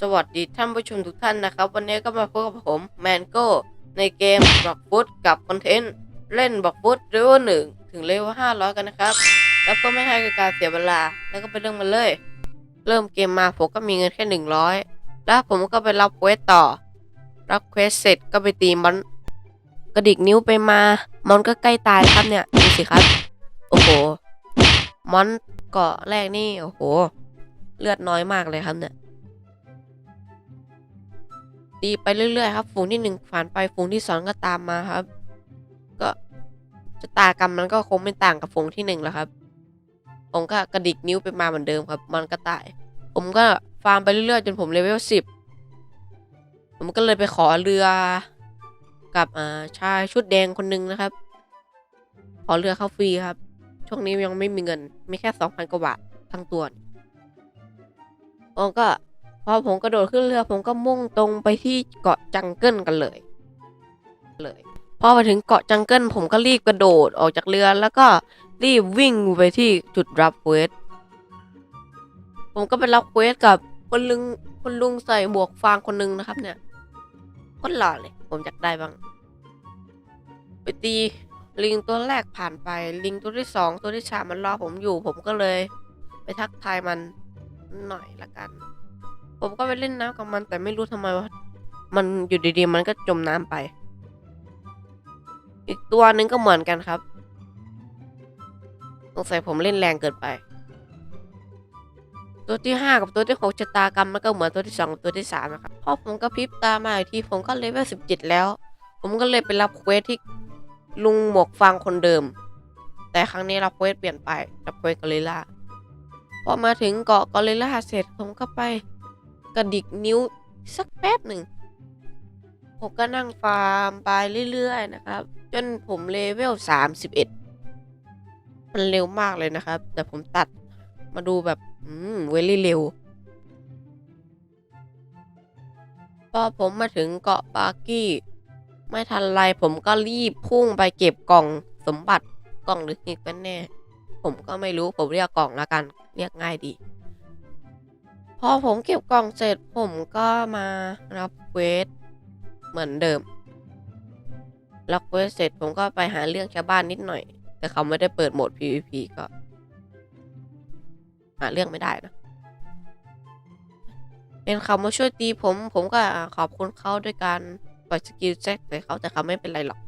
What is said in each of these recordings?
สวัสดีท่านผู้ชมทุกท่านนะครับ วันนี้ก็มาพบกับผมแมนโก้ในเกมบอกฟุตกับคอนเทนต์เล่นบอกฟุตเลเวลหนึ่งถึงเลเวลห้าร้อยกันนะครับ แล้วก็ไม่ให้การเสียเวลาแล้วก็ไปเรื่องมันเลย เริ่มเกมมาผมก็มีเงินแค่หนึ่งร้อยแล้วผมก็ไปรับเควสต่อ รับเควสเสร็จก็ไปตีมอนกระดิกนิ้วไปมา มอนก็ใกล้ตายครับเนี่ยดูสิครับ โอ้โหมอนเกาะแรกนี่โอ้โห เลือดน้อยมากเลยครับเนี่ย ตีไปเรื่อยๆครับ ฝูงที่หนึ่งผ่านไปฝูงที่สองก็ตามมาครับ ก็ชะตากรรมมันก็คงไม่ต่างกับฝูงที่หนึ่งแล้วครับ ผมก็กระดิกนิ้วไปมาเหมือนเดิมครับ มันก็ตาย ผมก็ฟาร์มไปเรื่อยๆจนผมเลเวลสิบผมก็เลยไปขอเรือกับอ่าชายชุดแดงคนหนึงนะครับ ขอเรือเข้าฟรีครับ ช่วงนี้ยังไม่มีเงิน มีแค่สองพันกว่าบาททั้งตัวผมก็ พอผมกระโดดขึ้นเรือผมก็มุ่งตรงไปที่เกาะจังเกิลกันเลย เลยพอไปถึงเกาะจังเกิลผมก็รีบกระโดดออกจากเรือแล้วก็รีบวิ่งไปที่จุดรับเควสผมก็ไปรับเควสกับคนลุงคนลุงใส่หมวกฟางคนหนึงนะครับ เนี่ยคนหล่อเลย ผมอยากได้บ้างไปตีลิงตัวแรกผ่านไป ลิงตัวที่สองตัวที่สามมันรอผมอยู่ ผมก็เลย ไปทักทายมันหน่อยละกัน ผมก็ไปเล่นน้ำกับมันแต่ไม่รู้ทำไมว่า มันอยู่ดีๆ มันก็จมน้ำไป อีกตัวหนึงก็เหมือนกันครับสงสัยผมเล่นแรงเกินไป ตัวที่ห้ากับตัวที่หกชะตากรรมมันก็เหมือนตัวที่สองกับตัวที่สามนะครับพอผมก็พริบตามาอีกทีผมก็เลเวลสิบเจ็ดแล้ว ผมก็เลยไปรับเควสที่ลุงหมวกฟางคนเดิม แต่ครั้งนี้รับเควสเปลี่ยนไปรับเควสกอริลลาพอมาถึงเกาะกอริลลาเสร็จผมก็ไป กระดิกนิ้วสักแป๊บหนึ่ง ผมก็นั่งฟาร์มไปเรื่อยๆนะครับ จนผมเลเวลสามสิบเอ็ดมันเร็วมากเลยนะครับ แต่ผมตัดมาดูแบบ อืม เวลี่เร็ว พอผมมาถึงเกาะบาร์กี้ ไม่ทันไรผมก็รีบพุ่งไปเก็บกล่องสมบัติกล่องหรือหิกเป็นแน่ ผมก็ไม่รู้ผมเรียกกล่องละกัน เรียกง่ายดี อผมเก็บกล่องเสร็จผมก็มารับเวสเหมือนเดิมรับเวสเสร็จผมก็ไปหาเรื่องชาวบ้านนิดหน่อย แต่เขาไม่ได้เปิดโหมด PVP ก็ หาเรื่องไม่ได้นะเป็นเขามาช่วยตีผม ผมก็ขอบคุณเขาด้วยการปล่อยสกิลแจ็คใส่เขาแต่เขาไม่เป็นไรหรอก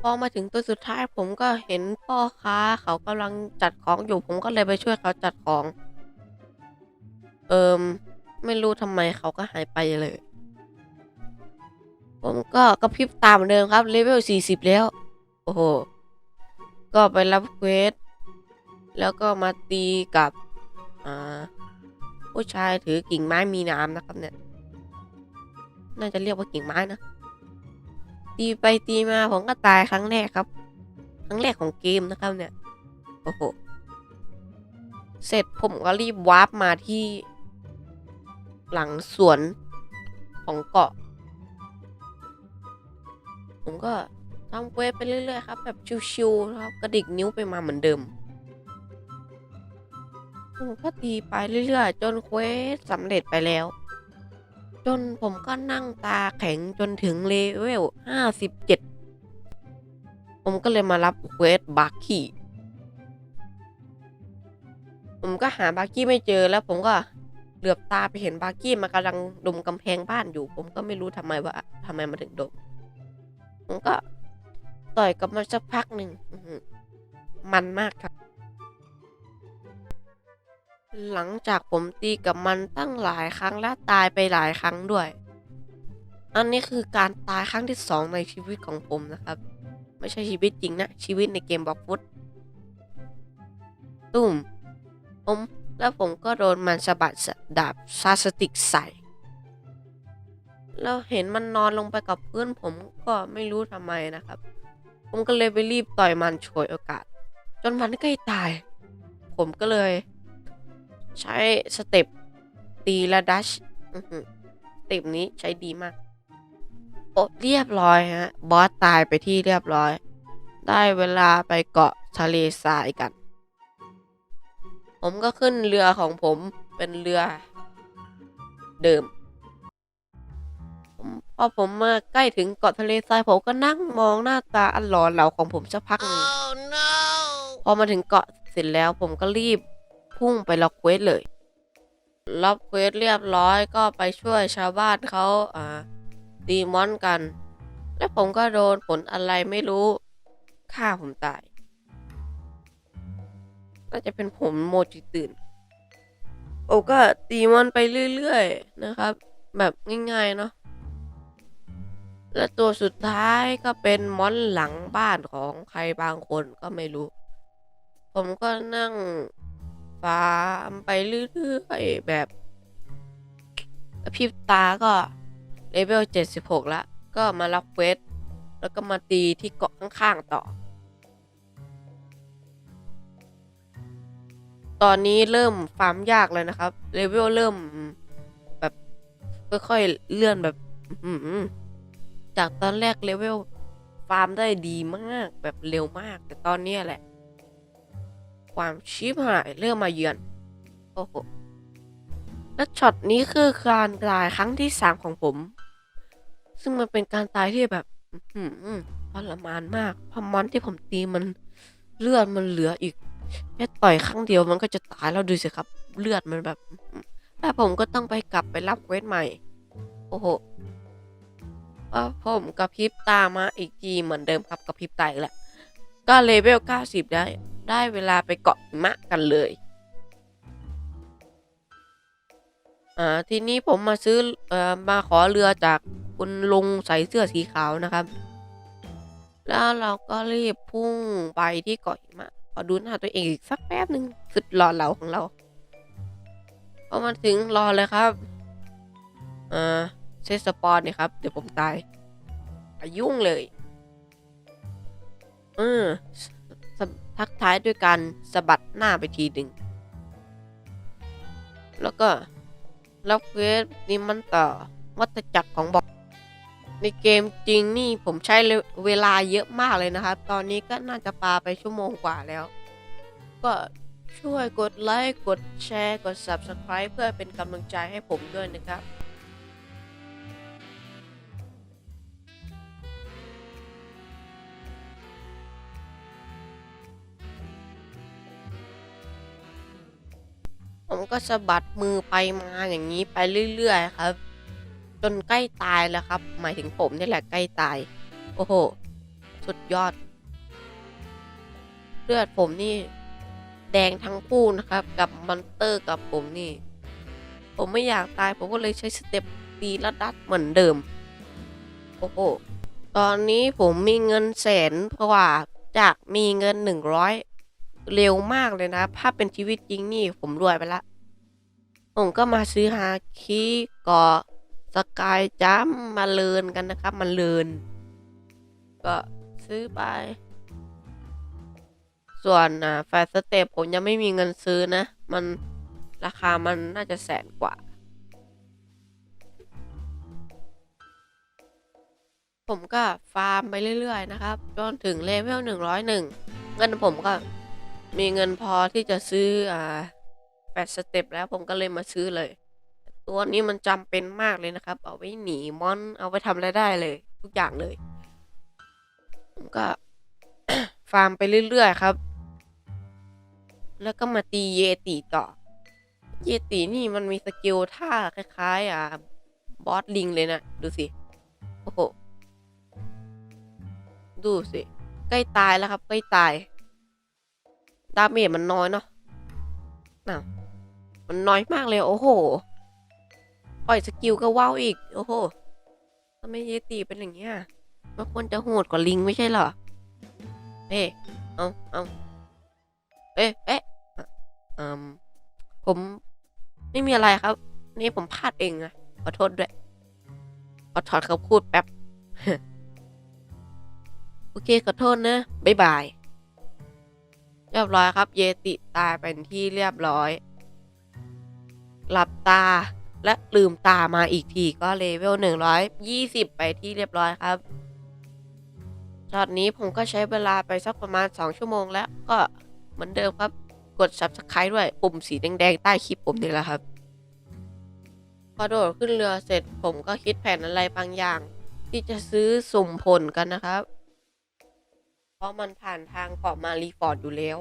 พอมาถึงตัวสุดท้ายผมก็เห็นพ่อค้าเขากำลังจัดของอยู่ ผมก็เลยไปช่วยเขาจัดของ เอิมไม่รู้ทำไมเขาก็หายไปเลย ผมก็กระพริบตามเหมือนเดิมครับเลเวล 40 แล้ว โอ้โห ก็ไปรับเควส แล้วก็มาตีกับอ่าผู้ชายถือกิ่งไม้มีน้ำนะครับเนี่ย น่าจะเรียกว่ากิ่งไม้นะ ตีไปตีมาผมก็ตายครั้งแรกครับ ครั้งแรกของเกมนะครับเนี่ย โอ้โห เสร็จผมก็รีบวาร์ปมาที่ หลังสวนของเกาะ ผมก็ทำเควสไปเรื่อยๆครับ แบบชิวๆนะครับ กระดิกนิ้วไปมาเหมือนเดิม ผมก็ตีไปเรื่อยๆ จนเควสสำเร็จไปแล้ว จนผมก็นั่งตาแข็งจนถึงเลเวลห้าสิบเจ็ดผมก็เลยมารับเควสบาร์กี้ผมก็หาบาร์กี้ไม่เจอแล้วผมก็ เหลือบตาไปเห็นบาร์กี้มากำลังดมกำแพงบ้านอยู่ ผมก็ไม่รู้ทำไมว่าทำไมมาถึงดมผมก็ต่อยกับมันสักพักหนึ่งมันมากครับ หลังจากผมตีกับมันตั้งหลายครั้งและตายไปหลายครั้งด้วย อันนี้คือการตายครั้งที่สองในชีวิตของผมนะครับ ไม่ใช่ชีวิตจริงนะ ชีวิตในเกมบล็อกฟุต ตุ้มผม แล้วผมก็โดนมันสะบัดดาบซาสติกใส่ แล้วเห็นมันนอนลงไปกับพื้นผมก็ไม่รู้ทำไมนะครับ ผมก็เลยไปรีบต่อยมันโฉวยโอกาส จนมันใกล้ตาย ผมก็เลย ใช้สเต็ปตีและดัชสเต็ปนี้ใช้ดีมากโอ้เรียบร้อยฮะ บอสตายไปที่เรียบร้อย ได้เวลาไปเกาะทะเลทรายกัน ผมก็ขึ้นเรือของผมเป็นเรือ เดิมผมพอผมมาใกล้ถึงเกาะทะเลทรายผมก็นั่งมองหน้าตาอันหล่อเหลาของผมสักพักหนึ่งพอมาถึงเกาะเสร็จแล้วผมก็รีบพุ่งไปล็อกเควสเลยล็อกเควสเรียบร้อยก็ไปช่วยชาวบ้านเขาอ่าตีมอนกัน และผมก็โดนผลอะไรไม่รู้ฆ่าผมตาย น่าจะเป็นผมโมจิตื่นผมก็ตีมอนไปเรื่อยๆนะครับ แบบง่ายๆเนาะและตัวสุดท้ายก็เป็นมอนหลังบ้านของใครบางคนก็ไม่รู้ ผมก็นั่งฟาร์มไปเรื่อยๆแบบพิบตาก็เลเวล76 แล้ว ก็มารับเวสแล้วก็มาตีที่เกาะข้างๆต่อ ตอนนี้เริ่มฟาร์มยากเลยนะครับเลเวลเริ่มแบบค่อยๆเลื่อนแบบจากตอนแรกเลเวลฟาร์มได้ดีมากแบบเร็วมาก แต่ตอนนี้แหละ ความชิบหายเริ่มมาเยือนโอ้โหและช็อตนี้คือการตายครั้งที่สามของผม ซึ่งมันเป็นการตายที่แบบทรมานมากพราะมอนที่ผมตีมันเลือดมันเหลืออีก แค่ต่อยครั้งเดียวมันก็จะตายแล้วดูสิครับ เลือดมันแบบแต่ผมก็ต้องไปกลับไปรับเวสใหม่ โอ้โหว่าผมกระพริบตามาอีกทีเหมือนเดิมครับกระพริบตาอีกแล้วก็เลเวล 90 ได้ได้เวลาไปเกาะหิมะกันเลย อ่า ทีนี้ผมมาซื้อเอ่อมาขอเรือจากคุณลุงใส่เสื้อสีขาวนะครับ แล้วเราก็รีบพุ่งไปที่เกาะหิมะ อดูหน้าตัวเองอีกสักแป๊บหนึ่งสุดหล่อเหลาของเราพอมาถึงรอเลยครับเอ่อเซตสปอนเนี่ยครับ เดี๋ยวผมตายอายุ่งเลยเออทักท้ายด้วยการสะบัดหน้าไปทีหนึ่งแล้วก็รับเวสนี่มันต่อวัตจักรของบอก ในเกมจริงนี่ผมใช้เวลาเยอะมากเลยนะครับ ตอนนี้ก็น่าจะปาไปชั่วโมงกว่าแล้ว ก็ช่วยกดไลค์ กดแชร์ กด Subscribe เพื่อเป็นกำลังใจให้ผมด้วยนะครับผมก็สะบัดมือไปมาอย่างนี้ไปเรื่อย ๆ ครับ จนใกล้ตายแล้วครับ หมายถึงผมนี่แหละใกล้ตาย โอ้โห สุดยอด เลือดผมนี่ แดงทั้งคู่นะครับ กับมอนเตอร์กับผมนี่ ผมไม่อยากตายผมก็เลยใช้สเต็ปตีละดัดเหมือนเดิม โอ้โห ตอนนี้ผมมีเงินแสนกว่าจากมีเงินหนึ่งร้อยเร็วมากเลยนะ ถ้าเป็นชีวิตจริงนี่ผมรวยไปละ ผมก็มาซื้อฮาคิกาะ สกายจัมมาเลินกันนะครับ มาเลิน ก็ซื้อไป ส่วนอ่าแฟร์สเตปผมยังไม่มีเงินซื้อนะ มันราคามันน่าจะแสนกว่า ผมก็ฟาร์มไปเรื่อยๆ นะครับ จนถึงเลเวลหนึ่งร้อยหนึ่งเงินผมก็มีเงินพอที่จะซื้ออ่าแฟร์สเตปแล้วผมก็เลยมาซื้อเลย ตัวนี้มันจำเป็นมากเลยนะครับ เอาไว้หนีมอน เอาไปทำอะไรได้เลย ทุกอย่างเลยผมก็ ฟาร์มไปเรื่อยๆครับ แล้วก็มาตีเยติต่อ เยตินี่มันมีสกิลท่าคล้ายๆ อะบอสลิงเลยนะ ดูสิ โอ้โห ดูสิ ใกล้ตายแล้วครับใกล้ตาย ดาเมจมันน้อยเนาะน่ะมันน้อยมากเลย โอ้โห ล่อยสกิลก็ว้าวอีก โอ้โหทำไมเยติเป็นอย่างเงี้ยมันควรจะโหดกว่าลิงไม่ใช่เหรอ เอ๊เอาเอาเอ๊ะเอ๊ะอืมผมไม่มีอะไรครับ นี่ผมพลาดเองนะขอโทษด้วยขอถอดคำพูดแป๊บ โอเคขอโทษนะบ๊ายบาย เรียบร้อยครับ เยติตายเป็นที่เรียบร้อย หลับตา และลืมตามาอีกทีก็เลเวล 120 ไปที่เรียบร้อยครับช็อตนี้ผมก็ใช้เวลาไปสักประมาณ 2 ชั่วโมงแล้วก็เหมือนเดิมครับ กด subscribe ด้วย ปุ่มสีแดงๆ ใต้คลิปผมนี่แหละครับขอโดดขึ้นเรือเสร็จผมก็คิดแผนอะไรบางอย่าง ที่จะซื้อสุ่มผลกันนะครับ เพราะมันผ่านทางเกาะมารีฟอร์ดอยู่แล้ว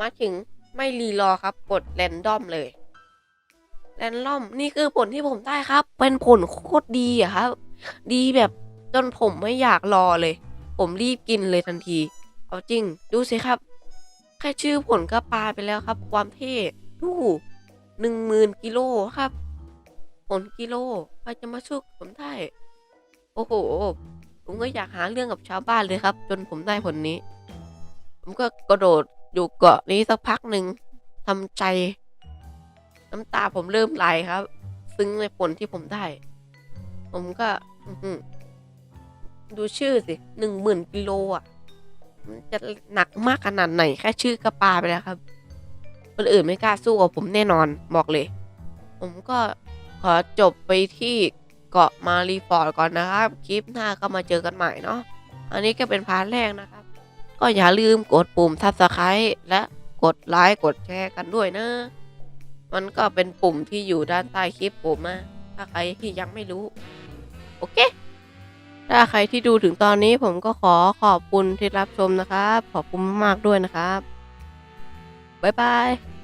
มาถึงไม่รีรอครับกดแรนดอมเลย แรนดอมนี่คือผลที่ผมได้ครับ เป็นผลโคตรดีอะครับ ดีแบบจนผมไม่อยากรอเลย ผมรีบกินเลยทันที เอาจริง ดูสิครับ แค่ชื่อผลก็ปาไปแล้วครับ ความเท่ดูหนึ่งหมื่นกิโลครับ ผลกิโลใครจะมาช่วยผมได้ โอ้โห ผมก็อยากหาเรื่องกับชาวบ้านเลยครับ จนผมได้ผลนี้ ผมก็กระโดดอยู่เกาะนี้สักพักหนึ่งทำใจ น้ำตาผมเริ่มไหลครับ ซึ้งในผลที่ผมได้ ผมก็ดูชื่อสิหนึ่งหมื่นกิโลอะ มันจะหนักมากขนาดไหน แค่ชื่อกระปาไปแล้วครับ คนอื่นไม่กล้าสู้กับผมแน่นอนบอกเลย ผมก็ขอจบไปที่เกาะมารีฟอร์ดก่อนนะครับ คลิปหน้าก็มาเจอกันใหม่เนาะ อันนี้ก็เป็นพาร์ทแรกนะครับ ก็อย่าลืมกดปุ่ม subscribe และกดไลค์กดแชร์กันด้วยนะ มันก็เป็นปุ่มที่อยู่ด้านใต้คลิปผมนะถ้าใครที่ยังไม่รู้ โอเค ถ้าใครที่ดูถึงตอนนี้ผมก็ขอขอบคุณที่รับชมนะครับ ขอบคุณมากๆด้วยนะครับ บ๊ายบาย